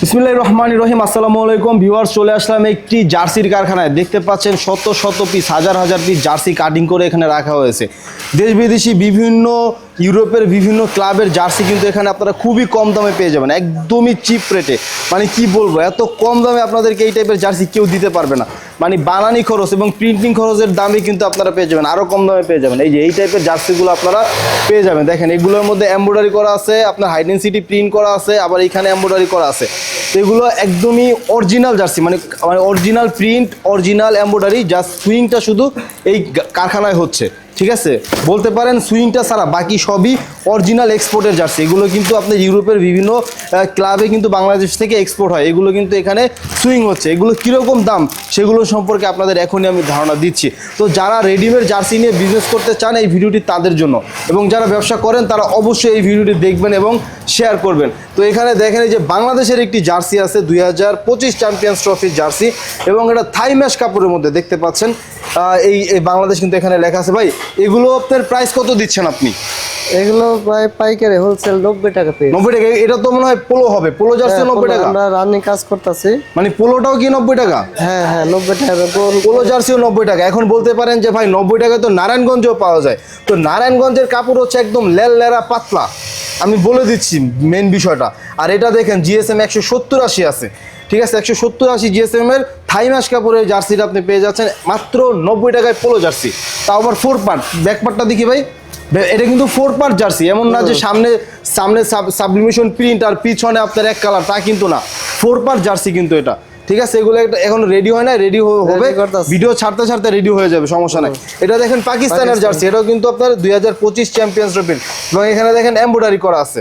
বিসমিল্লাহির রহমানির রহিম, আসসালামু আলাইকুম। ভিউয়ার্স, চলে আসলাম একটি জার্সির কারখানায়। দেখতে পাচ্ছেন শত শত পিস হাজার হাজার পিস জার্সি কাটিং করে এখানে রাখা হয়েছে। দেশ বিদেশি বিভিন্ন ইউরোপের বিভিন্ন ক্লাবের জার্সি কিন্তু এখানে আপনারা খুবই কম দামে পেয়ে যাবেন, একদমই চিপ রেটে। মানে কি বলব, এত কম দামে আপনাদেরকে এই টাইপের জার্সি কেউ দিতে পারবে না। মানে বানানি খরচ এবং প্রিন্টিং খরচের দামে কিন্তু আপনারা পেয়ে যাবেন আরও কম দামে পেয়ে যাবেন। এই যে এই টাইপের জার্সিগুলো আপনারা পেয়ে যাবেন। দেখেন, এগুলোর মধ্যে এমব্রয়ডারি করা আছে, আপনার হাইডেন্সিটি প্রিন্ট করা আছে, আবার এখানে এমব্রয়ডারি করা আছে। তো এগুলো একদমই অরিজিনাল জার্সি মানে মানে original print original embroidery just সুইংটা শুধু এই কারখানায় হচ্ছে। ঠিক আছে? বলতে পারেন সুইংটা ছাড়া বাকি সবই অরিজিনাল এক্সপোর্টের জার্সি। এগুলো কিন্তু আপনার ইউরোপের বিভিন্ন ক্লাবে কিন্তু বাংলাদেশ থেকে এক্সপোর্ট হয়। এগুলো কিন্তু এখানে সুইং হচ্ছে। এগুলো কীরকম দাম সেগুলো সম্পর্কে আপনাদের এখনই আমি ধারণা দিচ্ছি। তো যারা রেডিমেড জার্সি নিয়ে বিজনেস করতে চান এই ভিডিওটি তাদের জন্য। এবং যারা ব্যবসা করেন, তারা অবশ্যই এই ভিডিওটি দেখবেন এবং শেয়ার করবেন। তো এখানে দেখেন যে বাংলাদেশের একটি জার্সি আছে, দুই হাজার পঁচিশ চ্যাম্পিয়ন্স ট্রফির জার্সি। এবং এটা থাই ম্যাশ কাপড়ের মধ্যে দেখতে পাচ্ছেন। এই এই বাংলাদেশ কিন্তু এখানে লেখা আছে। ভাই এগুলো আপনার প্রাইস কত দিচ্ছেন আপনি? এগুলো প্রায় পাইকারি হোলসেল নব্বই টাকা পেয়ে নব্বই টাকা এটা তো মনে হয় পোলো হবে পোলো জার্সি নব্বই টাকা? আমরা রানিং কাজ করতেছি। মানে পোলোটাও কি নব্বই টাকা? হ্যাঁ হ্যাঁ নব্বই টাকা পোলো জার্সিও নব্বই টাকা। এখন বলতে পারেন যে ভাই নব্বই টাকায় তো নারায়ণগঞ্জেও পাওয়া যায়। তো নারায়ণগঞ্জের কাপড় হচ্ছে একদম লেল লেরা পাতলা। আমি বলে দিচ্ছি মেন বিষয়টা। আর এটা দেখেন জিএসএম একশো সত্তর আশি আছে। ঠিক আছে একশো সত্তর আশি জিএসএম এর থাই মাস কাপড়ের জার্সিটা আপনি পেয়ে যাচ্ছেন। মাত্র নব্বই টাকায় পোলো জার্সি। তাও আবার ফোর পার্ট ব্যাক পার্টটা দেখি ভাই। এটা কিন্তু ফোর পার্ট জার্সি। এমন না যে সামনে সামনে সাবলিমেশন প্রিন্ট আর পিছনে আপনার এক কালার তা কিন্তু না। ফোর পার্ট জার্সি কিন্তু এটা। ঠিক আছে এগুলো একটা এখন রেডি হয় না রেডি হবে। ভিডিও ছাড়তে ছাড়তে রেডি হয়ে যাবে সমস্যা নাই। এটা দেখেন পাকিস্তানের জার্সি। এটাও কিন্তু আপনার দুই হাজার পঁচিশ চ্যাম্পিয়ন্স ট্রফির এবং এখানে দেখেন এমব্রয়ডারি করা আছে।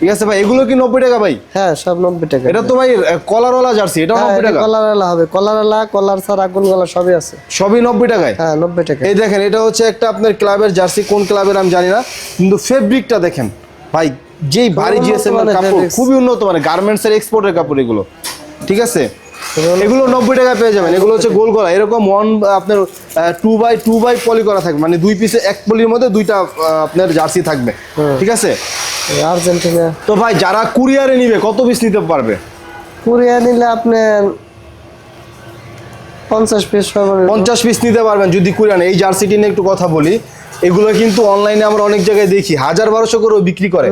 ঠিক আছে ভাই এগুলো কি নব্বই টাকা ভাই? হ্যাঁ সব নব্বই টাকা। এটা তো ভাই কলারওয়ালা জার্সি হ্যাঁ, নব্বই টাকা? কলার আলা হবে কলার আলা কলার ছাড়া কোন গলা সবই আছে। সবই নব্বই টাকায়? হ্যাঁ নব্বই টাকা। এই দেখেন এটা হচ্ছে একটা আপনার ক্লাবের জার্সি কোন ক্লাবের আমি জানি না কিন্তু ফেব্রিকটা দেখেন। ভাই যেই ভারী জিএসএম এর কাপড় খুবই উন্নত মানে গার্মেন্টস এর এক্সপোর্টের কাপড় এগুলো। ঠিক আছে? এগুলো নব্বই টাকা পেয়ে যাবেন। এগুলো হচ্ছে গোল গলা। এরকম ওয়ান আপনার two by two by poly করা থাকবে। মানে দুই পিসে এক পলির মধ্যে দুইটা আপনার জার্সি থাকবে। ঠিক আছে? আর্জেন্টিনা। তো ভাই যারা কুরিয়ারে নিবে কত পিস নিতে পারবে? কুরিয়ারে নিলে আপনার পঞ্চাশ পিস সবার পঞ্চাশ পিস নিতে পারবেন যদি কুরিয়ানে। এই জার্সিটি নিয়ে একটু কথা বলি এগুলো কিন্তু অনলাইনে আমরা অনেক জায়গায় দেখি। হাজার বারোশো করেও বিক্রি করে।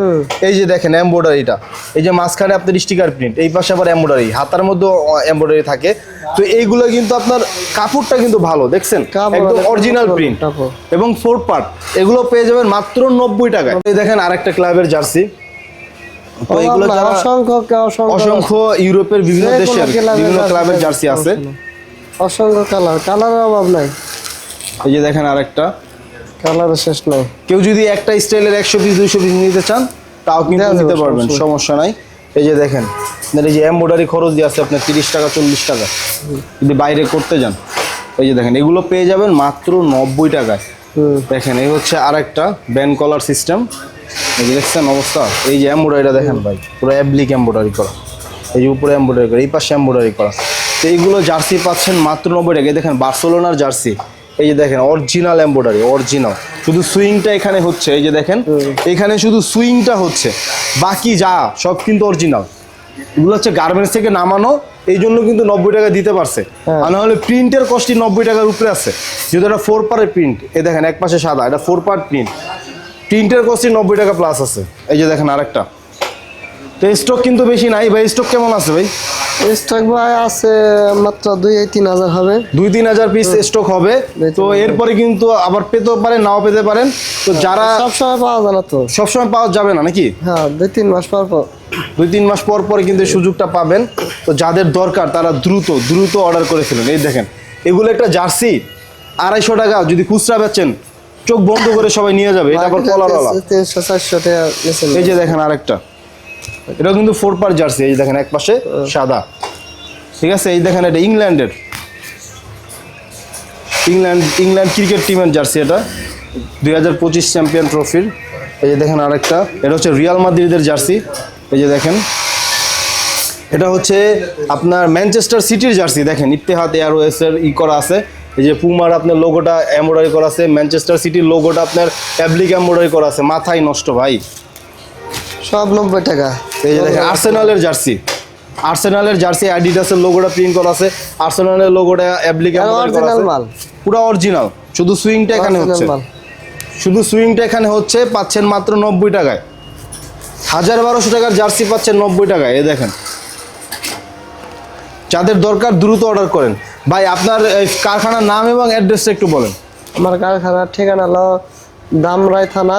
এই যে দেখেন এমব্রয়ডারিটা এই যে মাঝখানে আপনার স্টিকার প্রিন্ট এই পাশে আবার এমব্রয়ডারি হাতার মধ্যেও এমব্রয়ডারি থাকে। তো এইগুলো কিন্তু আপনার কাপড়টা কিন্তু ভালো দেখছেন? একদম অরিজিনাল প্রিন্ট এবং ফোর পার্ট এগুলো পেয়ে যাবেন মাত্র নব্বই টাকায়। এই দেখেন আরেকটা ক্লাবের জার্সি। অসংখ্য ইউরোপের বিভিন্ন দেশের বিভিন্ন ক্লাবের জার্সি আছে। অসংখ্য কালার কালারের অভাব নাই। এই যে দেখেন আরেকটা। কালারের শেষ নাই। কেউ যদি একটা স্টাইলের একশো পিস দুইশো পিস নিতে চান তাও কিন্তু দেওয়া নিতে পারবেন সমস্যা নাই। এই যে দেখেন আপনার এই যে এমব্রয়ডারি খরচ দিয়ে আছে আপনার তিরিশ টাকা চল্লিশ টাকা। যদি বাইরে করতে যান এই যে দেখেন এগুলো পেয়ে যাবেন মাত্র নব্বই টাকায়। দেখেন এই হচ্ছে আরেকটা ব্যান কলার সিস্টেম এই যে দেখছেন অবস্থা? এই যে এমব্রয়ডারিটা দেখেন ভাই পুরো অ্যাবলিক এমব্রয়ডারি করা। এই যে উপরে এমব্রয়ডারি করা এই পাশে এমব্রয়ডারি করা। তো এইগুলো জার্সি পাচ্ছেন মাত্র নব্বই টাকা। দেখেন বার্সেলোনার জার্সি। এই যে দেখেন অরিজিনাল এমব্রয়ডারি অরিজিনাল শুধু সুইংটা এখানে হচ্ছে এই যে দেখেন এখানে শুধু সুইংটা হচ্ছে। বাকি যা সব কিন্তু অরিজিনাল এগুলো হচ্ছে গার্মেন্টস থেকে নামানো এই জন্য কিন্তু নব্বই টাকা দিতে পারছে। হ্যাঁ। আর নাহলে প্রিন্টের কস্টই নব্বই টাকার উপরে আছে। যেহেতু এটা ফোর পার্টের প্রিন্ট এই দেখেন এক পাশে সাদা এটা ফোর পার প্রিন্ট প্রিন্টের কস্টই নব্বই টাকা প্লাস আছে। এই যে দেখেন আরেকটা। তো স্টক কিন্তু বেশি নাই ভাই স্টক কেমন আছে ভাই? স্টক ভাই আছে মাত্র দুই তিন হাজার হবে। দুই তিন হাজার পিস স্টক হবে। তো এরপরে কিন্তু আবার পেতেও পারেন নাও পেতে পারেন। তো যারা সব সময় পাওয়া যায় না তো। সবসময় পাওয়া যাবে না নাকি? হ্যাঁ দুই তিন মাস পর পর। দুই তিন মাস পর পরে কিন্তু সুযোগটা পাবেন। তো যাদের দরকার তারা দ্রুত দ্রুত অর্ডার করেছিলেন এই দেখেন এগুলো একটা জার্সি আড়াইশো টাকা। যদি খুচরা বেচেন চোখ বন্ধ করে সবাই নিয়ে যাবে। এটা আবার নিচে এই যে দেখেন আরেকটা। এটা কিন্তু ফোর পার জার্সি এই দেখেন এক পাশে সাদা। ঠিক আছে এই দেখেন এটা ইংল্যান্ডের। ইংল্যান্ড ইংল্যান্ড ক্রিকেট টিমের জার্সি এটা। দুই হাজার পঁচিশ চ্যাম্পিয়ন ট্রফির এই যে দেখেন আরেকটা এটা হচ্ছে রিয়াল মাদ্রিদের জার্সি এই যে দেখেন। এটা হচ্ছে আপনার ম্যানচেস্টার সিটির জার্সি দেখেন। ইত্তেহাদ এয়ারওয়েসের ই করা আছে। এই যে পুমার আপনার লোগোটা এমব্রয়ডারি করা আছে। ম্যানচেস্টার সিটির লোগোটা আপনার অ্যাবলিক এমব্রয়ডারি করা আছে। মাথায় নষ্ট ভাই। সব নব্বই টাকা। এই যে দেখেন আর্সেনালের জার্সি। আর্সেনালের জার্সি অ্যাডিডাসের লোগোটা প্রিন্ট করা আছে। আর্সেনালের লোগোটা অ্যাপ্লিকেশন অরিজিনাল মাল। পুরো অরিজিনাল শুধু সুইংটা এখানে হচ্ছে। শুধু সুইংটা এখানে হচ্ছে পাচ্ছেন মাত্র নব্বই টাকায়। হাজার বারোশো টাকার জার্সি পাচ্ছেন নব্বই টাকায় এ দেখেন। যাদের দরকার দ্রুত অর্ডার করেন। ভাই আপনার কারখানার নাম এবং অ্যাড্রেসটা একটু বলেন। আমার কারখানার ঠিকানা হলো দামরাই থানা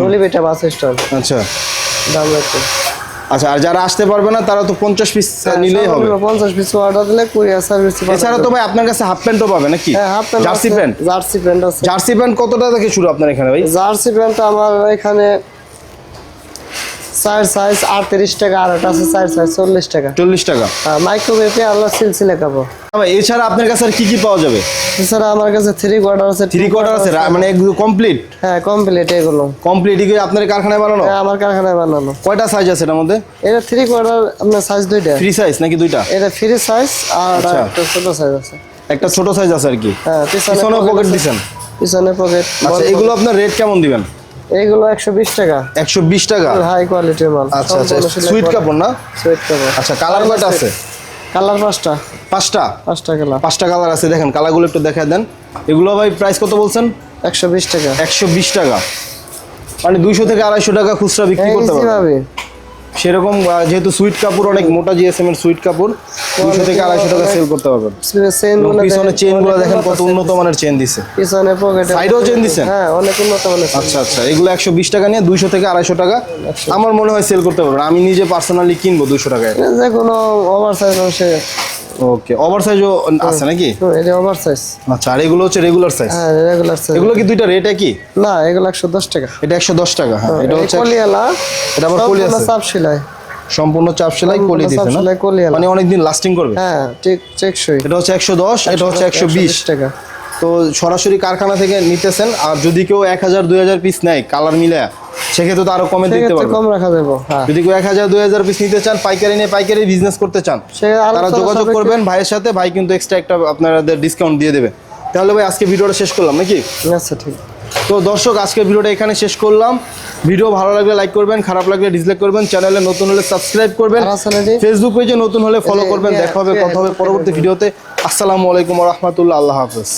ডলিবেটা বাস স্ট্যান্ড। আচ্ছা। দামরাইতে আচ্ছা আর যারা আসতে পারবে না তারা তো পঞ্চাশ পিস নিলেই হবে। পঞ্চাশ পিস অর্ডার দিলে কুরিয়ার সার্ভিস এছাড়া তো ভাই আপনার কাছে হাফ প্যান্টও পাবে নাকি? হ্যাঁ half pant jersey pant? Jersey pant আছে। জার্সি প্যান্ট কত টাকা থেকে শুরু আপনার এখানে ভাই? জার্সি প্যান্ট আমার এখানে চার সাইজ আটত্রিশ টাকা আর একটা আছে চার সাইজ চল্লিশ টাকা। চল্লিশ টাকা। মাইক্রোওয়েভে আল্লাহ সিলসিলে কাপড় ভাই এছাড়া আপনার কাছে আর কি কি পাওয়া যাবে? এছাড়া আমার কাছে থ্রি কোয়ার্টার আছে থ্রি কোয়ার্টার আছে মানে একদম কমপ্লিট হ্যাঁ কমপ্লিট এগুলো। কমপ্লিট আপনার কারখানায় বানানো? হ্যাঁ আমার কারখানায় বানানো। কয়টা সাইজ আছে এটার মধ্যে? এটা থ্রি কোয়ার্টার আপনার সাইজ দুইটা। ফ্রি সাইজ নাকি দুইটা? এটা ফ্রি সাইজ আর আচ্ছা। একটা ছোট সাইজ আছে। একটা ছোট সাইজ আছে আর কি। হ্যাঁ পিছনে পকেট। দিছেন? পিছনে পকেট আচ্ছা এগুলো আপনার রেট কেমন দিবেন? একশো বিশ টাকা। একশো বিশ টাকা? হাই কোয়ালিটির মাল। আচ্ছা আচ্ছা সুইট কাপড় না? সুইট কাপড়। আচ্ছা কালার কয়টা আছে? কালার পাঁচটা। পাঁচটা? পাঁচটা কালার পাঁচটা কালার আছে। দেখেন কালারগুলো একটু দেখা দেন। এগুলো ভাই প্রাইস কত বলছেন? একশো বিশ টাকা। একশো বিশ টাকা। মানে দুইশো থেকে আড়াইশো টাকা খুচরা বিক্রি করতে ভাবে। সেরকম যেহেতু সুইট কাপড় অনেক মোটা জিএসএম এর সুইট কাপড় দুশো থেকে আড়াইশো টাকা সেল করতে পারবেন। পিছনে চেনগুলো দেখেন কত উন্নত মানের চেন দিছে। পিছনে পকেটে Side চেন দিছেন? হ্যাঁ অনেক উন্নত মানের আচ্ছা আচ্ছা এগুলো একশো বিশ টাকা নিয়ে দুইশো থেকে আড়াইশো টাকা। আমার মনে হয় সেল করতে পারবেন। আমি নিজে পার্সোনালি কিনবো দুশো টাকায়। যে কোনো ওভার সাইজ ওকে ওভার সাইজও আছে নাকি? এটা ওভার সাইজ আচ্ছা আর এগুলো হচ্ছে রেগুলার সাইজ হ্যাঁ রেগুলার সাইজ এগুলো কি দুইটা রেট একই? না এগুলো একশো দশ টাকা। এটা একশো দশ টাকা হ্যাঁ এটা হচ্ছে কলিয়ালা এটা আবার কলি আছে। চাপ সেলাই। সম্পূর্ণ চাপ সেলাই কলি দিছে না? মানে অনেকদিন লাস্টিং করবে? হ্যাঁ ঠিক টেকসই। এটা হচ্ছে একশো দশ এটা হচ্ছে একশো বিশ। টাকা। তো সরাসরি কারখানা থেকে নিতেছেন আর যদি কেউ এক হাজার দুই হাজার পিস নেয় কালার মিলে সেক্ষেত্রে তো আরও কমে দিতে পারবে কম রাখা যাব হ্যাঁ। যদি কেউ এক হাজার দুই হাজার পিস নিতে চান পাইকারি নিয়ে পাইকারি বিজনেস করতে চান তারা যোগাযোগ করবেন ভাইয়ের সাথে ভাই কিন্তু এক্সট্রা একটা আপনাদের ডিসকাউন্ট দিয়ে দেবে। তাহলে ভাই আজকে ভিডিওটা শেষ করলাম নাকি? আচ্ছা ঠিক। তো দর্শক আজকের ভিডিওটা এখানে শেষ করলাম। ভিডিও ভালো লাগলে লাইক করবেন খারাপ লাগলে ডিসলাইক করবেন চ্যানেলে নতুন হলে সাবস্ক্রাইব করবেন। ফেসবুক পেজে নতুন হলে ফলো করবেন দেখা হবে কথা হবে পরবর্তী ভিডিওতে। আসসালামু আলাইকুম রহমতুল্লাহ আল্লাহ হাফেজ।